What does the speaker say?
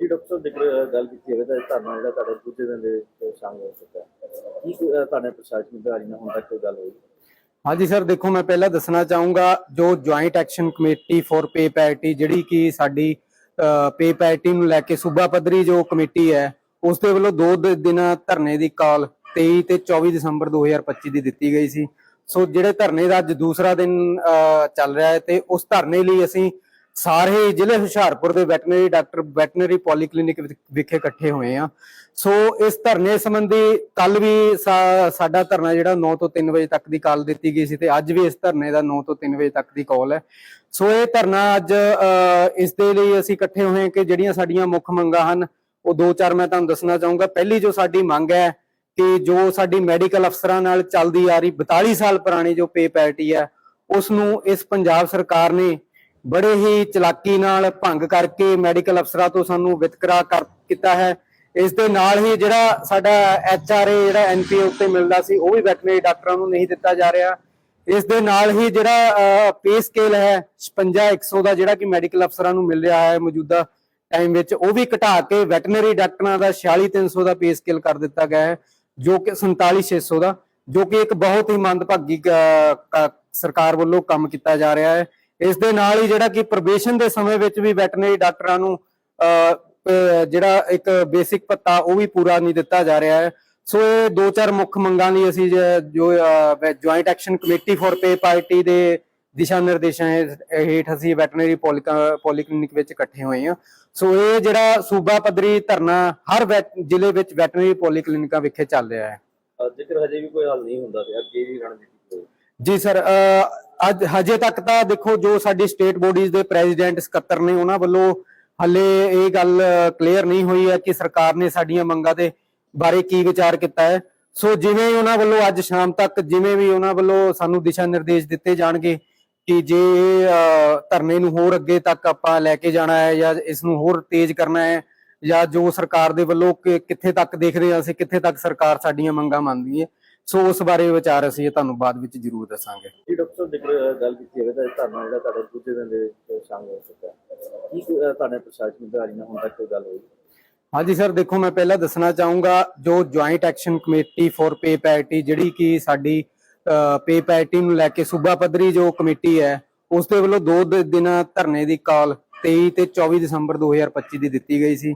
ਜੀ ਡਾਕਟਰ ਜੇਕਰ ਗੱਲ ਕੀਤੀ ਹੋਵੇ ਤਾਂ ਧਰਨਾ ਜਿਹੜਾ ਤੁਹਾਡੇ ਦੂਜੇ ਦਿਨ ਦੇ ਸ਼ਾਮਲ ਹੋ ਚੁੱਕਾ ਕੀ ਤੁਹਾਡੇ ਪ੍ਰਸ਼ਾਸਨ ਅਧਿਕਾਰੀ ਨਾਲ ਹੁਣ ਤੱਕ ਕੋਈ ਗੱਲ ਹੋਈ? ਹਾਂਜੀ ਸਰ, ਦੇਖੋ, ਮੈਂ ਪਹਿਲਾਂ ਦੱਸਣਾ ਚਾਹੂੰਗਾ, ਜੋ joint action committee for pay parity ਜਿਹੜੀ ਕਿ ਸਾਡੀ ਪੇ ਪੈਰਿਟੀ ਨੂੰ ਲੈ ਕੇ ਸੂਬਾ ਪੱਧਰੀ ਜੋ ਕਮੇਟੀ ਹੈ, ਉਸ ਦੇ ਵੱਲੋਂ ਦੋ ਦ- ਦਿਨ ਧਰਨੇ ਦੀ ਕਾਲ 23 ਤੇ 24 ਦਸੰਬਰ 2025 ਦੀ ਦਿੱਤੀ ਗਈ ਸੀ। ਸੋ, ਜਿਹੜੇ ਧਰਨੇ ਦਾ ਅੱਜ ਦੂਸਰਾ ਦਿਨ ਚੱਲ ਰਿਹਾ ਹੈ ਤੇ ਉਸ ਧਰਨੇ ਲਈ ਅਸੀਂ ਸਾਰੇ ਜ਼ਿਲ੍ਹੇ ਹੁਸ਼ਿਆਰਪੁਰ ਦੇ ਵੈਟਰਨਰੀ ਡਾਕਟਰ ਵੈਟਰਨਰੀ ਪੋਲੀਕਲਿਨਿਕ ਵਿਖ- ਵਿਖੇ ਇਕੱਠੇ ਹੋਏ ਆ। ਸੋ ਇਸ ਧਰਨੇ ਸੰਬੰਧੀ ਕੱਲ ਵੀ ਸਾਡਾ ਧਰਨਾ ਜਿਹੜਾ 9 ਤੋਂ 3 ਵਜੇ ਤੱਕ ਦੀ ਕਾਲ ਦਿੱਤੀ ਗਈ ਸੀ ਤੇ ਅੱਜ ਵੀ ਇਸ ਧਰਨੇ ਦਾ 9 ਤੋਂ 3 ਵਜੇ ਤੱਕ ਦੀ ਕਾਲ ਹੈ। ਸੋ ਇਹ ਧਰਨਾ ਅੱਜ ਅ, ਇਸ ਦੇ ਲਈ ਅਸੀਂ ਇਕੱਠੇ ਹੋਏ ਕਿ ਜਿਹੜੀਆਂ ਸਾਡੀਆਂ ਮੁੱਖ ਮੰਗਾਂ ਹਨ ਉਹ ਦੋ ਚਾਰ ਮੈਂ ਤੁਹਾਨੂੰ ਦੱਸਣਾ ਚਾਹੂੰਗਾ। ਪਹਿਲੀ ਜੋ ਸਾਡੀ ਮੰਗ ਹੈ ਕਿ ਜੋ ਸਾਡੀ ਮੈਡੀਕਲ ਅਫਸਰਾਂ ਨਾਲ ਚੱਲਦੀ ਆ ਰਹੀ 42 ਸਾਲ ਪੁਰਾਣੀ ਜੋ ਪੇ ਪੈਰਿਟੀ ਹੈ ਉਸ ਨੂੰ ਇਸ ਪੰਜਾਬ ਸਰਕਾਰ ਨੇ ਬੜੇ ਹੀ ਚਲਾਕੀ ਨਾਲ ਭੰਗ ਕਰਕੇ ਮੈਡੀਕਲ ਅਫਸਰਾਂ ਤੋਂ ਸਾਨੂੰ ਵਿਤਕਰਾ ਕਰ ਕੀਤਾ ਹੈ। ਇਸ ਦੇ ਨਾਲ ਹੀ ਜਿਹੜਾ ਸਾਡਾ ਐਚ ਜਿਹੜਾ ਐਨਪੀਏ ਉੱਤੇ ਮਿਲਦਾ ਸੀ, ਉਹ ਵੀ ਵੈਟਰਨਰੀ ਡਾਕਟਰਾਂ ਨੂੰ ਨਹੀਂ ਦਿੱਤਾ ਜਾ ਰਿਹਾ। ਇਸ ਦੇ ਨਾਲ ਹੀ ਜਿਹੜਾ ਪੇ ਸਕੇਲ ਹੈ 56 100 ਦਾ ਜਿਹੜਾ ਕਿ ਮੈਡੀਕਲ ਅਫਸਰਾਂ ਨੂੰ ਮਿਲ ਰਿਹਾ ਹੈ ਮੌਜੂਦਾ ਟਾਈਮ ਵਿੱਚ, ਉਹ ਵੀ ਘਟਾ ਕੇ ਵੈਟਰਨਰੀ ਡਾਕਟਰਾਂ ਦਾ 46 300 ਦਾ ਪੇ ਸਕੇਲ ਕਰ ਦਿੱਤਾ ਗਿਆ ਹੈ, ਜੋ ਕਿ 47 600 ਦਾ, ਜੋ ਕਿ ਇੱਕ ਬਹੁਤ ਹੀ ਮੰਦਭਾਗੀ ਸਰਕਾਰ ਵੱਲੋਂ ਕੰਮ ਕੀਤਾ ਜਾ ਰਿਹਾ ਹੈ। ਇਸ ਦੇ ਨਾਲ ਹੀ ਜਿਹੜਾ ਕਿ ਪ੍ਰੋਬੇਸ਼ਨ ਦੇ ਸਮੇਂ ਵਿੱਚ ਵੀ ਵੈਟਰਨਰੀ ਡਾਕਟਰਾਂ ਨੂੰ ਜਿਹੜਾ ਇੱਕ ਬੇਸਿਕ ਭੱਤਾ ਉਹ ਵੀ ਪੂਰਾ ਨਹੀਂ ਦਿੱਤਾ ਜਾ ਰਿਹਾ ਹੈ। ਸੋ ਇਹ ਦੋ ਚਾਰ ਮੁੱਖ ਮੰਗਾਂ ਲਈ ਅਸੀਂ ਜ- joint action committee for pay parity ਦੇ ਦਿਸ਼ਾ ਨਿਰਦੇਸ਼ਾਂ ਹੇਠ ਅਸੀਂ ਵੈਟਰਨਰੀ ਪੋਲੀਕਲਿਨਿਕ ਵਿੱਚ ਇਕੱਠੇ ਹੋਏ ਹਾਂ। ਸੋ ਇਹ ਜਿਹੜਾ ਸੂਬਾ ਪੱਧਰੀ ਧਰਨਾ ਹਰ ਜ਼ਿਲ੍ਹੇ ਵਿੱਚ ਵੈਟਰਨਰੀ ਪੋਲੀਕਲਿਨਿਕਾਂ ਵਿਖੇ ਚੱਲ ਰਿਹਾ ਹੈ। ਜੇਕਰ ਹਜੇ ਵੀ ਕੋਈ ਹੱਲ ਨਹੀਂ ਹੁੰਦਾ ਤੇ ਅੱਗੇ ਵੀ ਰਣਨੀਤੀ ਜੀ ਸਰ ਅੱਜ ਹਜੇ ਤੱਕ ਤਾਂ ਦੇਖੋ ਜੋ ਸਾਡੀ ਸਟੇਟ ਬੋਡੀਜ਼ ਦੇ ਪ੍ਰੈਜ਼ੀਡੈਂਟ ਸਕੱਤਰ ਨੇ ਉਹਨਾਂ ਵੱਲੋਂ ਹੱਲੇ ਇਹ ਗੱਲ ਕਲੀਅਰ ਨਹੀਂ ਹੋਈ ਹੈ ਕਿ ਸਰਕਾਰ ਨੇ ਸਾਡੀਆਂ ਮੰਗਾਂ ਦੇ ਬਾਰੇ ਕੀ ਵਿਚਾਰ ਕੀਤਾ ਹੈ। ਸੋ ਜਿਵੇਂ ਉਹਨਾਂ ਵੱਲੋਂ ਅੱਜ ਸ਼ਾਮ ਤੱਕ ਜਿਵੇਂ ਵੀ ਉਹਨਾਂ ਵੱਲੋਂ ਸਾਨੂੰ ਦਿਸ਼ਾ ਨਿਰਦੇਸ਼ ਦਿੱਤੇ ਜਾਣਗੇ ਕਿ ਜੇ ਇਹ, ਧਰਨੇ ਨੂੰ ਹੋਰ ਅੱਗੇ ਤੱਕ ਆਪਾਂ ਲੈ ਕੇ ਜਾਣਾ ਹੈ ਜਾਂ ਇਸ ਨੂੰ ਹੋਰ ਤੇਜ਼ ਕਰਨਾ ਹੈ ਜਾਂ ਜੋ ਸਰਕਾਰ ਦੇ ਵੱਲੋਂ ਕਿੱਥੇ ਤੱਕ ਦੇਖਦੇ ਹਾਂ ਅਸੀਂ ਕਿੱਥੇ ਤੱਕ ਸਰਕਾਰ ਸਾਡੀਆਂ ਮੰਗਾਂ ਮੰਨਦੀ ਹੈ। ਸੋ ਉਸ ਬਾਰੇ ਵਿਚਾਰ ਅਸੀਂ ਤੁਹਾਨੂੰ ਬਾਅਦ ਵਿੱਚ ਜ਼ਰੂਰ ਦੱਸਾਂਗੇ। ਜੀ ਡਾਕਟਰ ਜੇਕਰ ਗੱਲ ਕੀਤੀ ਹੋਵੇ ਤਾਂ ਧਰਨਾ ਜਿਹੜਾ ਤੁਹਾਡੇ ਦੂਜੇ ਦਿਨ ਦੇ ਵਿੱਚ ਸ਼ਾਮਲ ਹੋ ਚੁੱਕਾ ਕੀ ਤੁਹਾਡੇ ਪ੍ਰਸ਼ਾਸਨ ਅਧਿਕਾਰੀ ਨਾਲ ਹੁਣ ਤੱਕ ਕੋਈ ਗੱਲ ਹੋਈ? ਹਾਂਜੀ ਸਰ ਦੇਖੋ ਮੈਂ ਪਹਿਲਾਂ ਦੱਸਣਾ ਚਾਹੂੰਗਾ ਜੋ joint action committee for pay parity ਜਿਹੜੀ ਕਿ ਸਾਡੀ ਪੇ ਪੈਰਿਟੀ ਨੂੰ ਲੈ ਕੇ ਸੂਬਾ ਪੱਧਰੀ ਜੋ ਕਮੇਟੀ ਹੈ ਉਸ ਦੇ ਵੱਲੋਂ ਦ- ਦਿਨ ਧਰਨੇ ਦੀ ਕਾਲ 23 ਤੇ 24 ਦਸੰਬਰ 2025 ਦੀ ਦਿੱਤੀ ਗਈ ਸੀ।